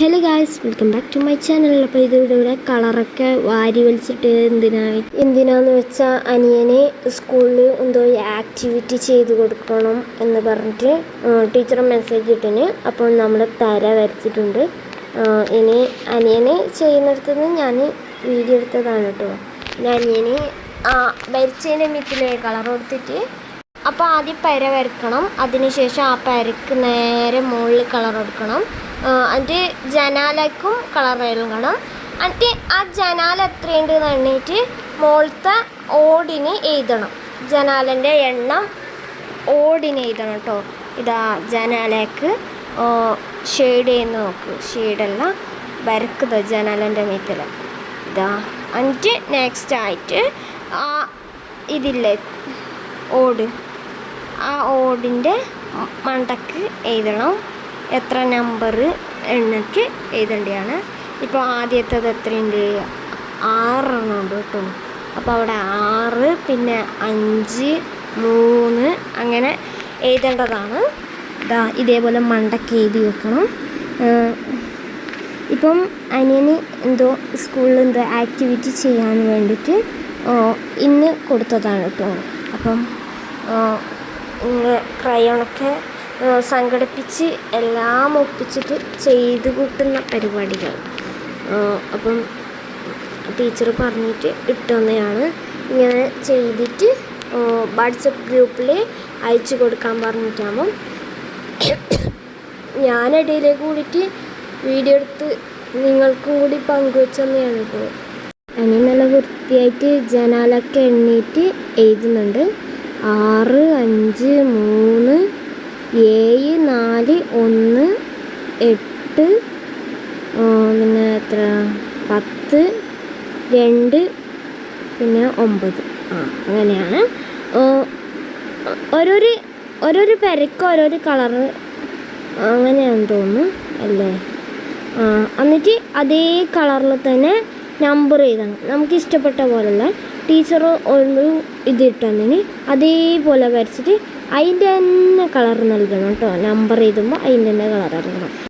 Hello guys welcome back to my channel അപ്പോൾ ഇത് ഇവിടെ കളറൊക്കെ വാരി വലിച്ചിട്ട് എന്തിനായി എന്തിനാന്ന് വെച്ചാൽ അനിയനെ സ്കൂളിൽ എന്തോ ആക്ടിവിറ്റി ചെയ്ത് കൊടുക്കണം എന്ന് പറഞ്ഞിട്ട് ടീച്ചർ മെസ്സേജ് ഇട്ടിന്. അപ്പോൾ നമ്മൾ തര വരച്ചിട്ടുണ്ട്. ഇനി അനിയനെ ചെയ്യുന്നിടത്ത് നിന്ന് ഞാൻ വീഡിയോ എടുത്തതാണ് കേട്ടോ. പിന്നെ അനിയന് വരച്ചതിന്റെ മിത്തിലെ കളർ കൊടുത്തിട്ട് അപ്പോൾ ആദ്യം പര വരക്കണം. അതിനുശേഷം ആ പരക്ക് നേരെ മുകളിൽ കളർ കൊടുക്കണം എന്നിട്ട് ജനാലക്കും കളർ നൽകണം. എന്നിട്ട് ആ ജനാല എത്രയുണ്ട് എന്ന് എണ്ണീറ്റ് മുകളിലത്തെ ഓടിന് എഴുതണം. ജനാലന്റെ എണ്ണം ഓടിന് എഴുതണം കേട്ടോ. ഇതാ ജനാലക്ക് ഷെയ്ഡ് ചെയ്യുന്ന നോക്ക്. ഷെയ്ഡല്ല വരക്കുന്നത് ജനാലന്റെ മീറ്റിൽ ഇതാ എന്നിട്ട് നെക്സ്റ്റ് ആയിട്ട് ആ ഇതില്ലേ ഓട്. ആ ഓടിന്റെ മണ്ടക്ക് എഴുതണം. എത്ര നമ്പർ എണ്ണിട്ട് എഴുതേണ്ടതാണ്. ഇപ്പോൾ ആദ്യത്തേത് എത്രയുണ്ട്? ആറെണ്ണം ഉണ്ട് കേട്ടോ. അപ്പോൾ അവിടെ ആറ് പിന്നെ അഞ്ച് മൂന്ന് അങ്ങനെ എഴുതേണ്ടതാണ്. ഇതാ ഇതേപോലെ മണ്ടക്ക് എഴുതി വെക്കണം. ഇപ്പം അനിയന് എന്തോ സ്കൂളിൽ എന്തോ ആക്ടിവിറ്റി ചെയ്യാൻ വേണ്ടിയിട്ട് ഇന്ന് കൊടുത്തതാണ് കേട്ടോ. അപ്പം ക്രയോണൊക്കെ സംഘടിപ്പിച്ച് എല്ലാം ഒപ്പിച്ചിട്ട് ചെയ്ത് കൂട്ടുന്ന പരിപാടികൾ. അപ്പം ടീച്ചർ പറഞ്ഞിട്ട് ഇട്ടുതന്നെയാണ് ഇങ്ങനെ ചെയ്തിട്ട് വാട്സപ്പ് ഗ്രൂപ്പിൽ അയച്ചു കൊടുക്കാൻ പറഞ്ഞിട്ടാകുമ്പം ഞാനിടയിലേ കൂടിയിട്ട് വീഡിയോ എടുത്ത് നിങ്ങൾക്കും കൂടി പങ്കുവെച്ചെന്നെയാണ് ഇപ്പോൾ അനി നല്ല വൃത്തിയായിട്ട് ജനാലൊക്കെ എണ്ണീറ്റ് എഴുതുന്നുണ്ട്. ആറ് അഞ്ച് മൂന്ന് ഏഴ് നാല് ഒന്ന് എട്ട് പിന്നെ എത്ര? പത്ത് രണ്ട് പിന്നെ ഒമ്പത്. ആ അങ്ങനെയാണ്. ഓരോരു ഓരോരു പെരക്ക് ഓരോരു കളറ് അങ്ങനെയാണെന്ന് തോന്നുന്നു അല്ലേ? എന്നിട്ട് അതേ കളറിൽ തന്നെ നമ്പർ എഴുതണം നമുക്ക് ഇഷ്ടപ്പെട്ട പോലുള്ള ടീച്ചർ ഒരു ഇത് ഇട്ടതിന് അതേപോലെ വരച്ചിട്ട് അതിന്റെ തന്നെ കളർ നൽകണം കേട്ടോ നമ്പർ എഴുതുമ്പോൾ അതിന്റെ തന്നെ കളർ നൽകണം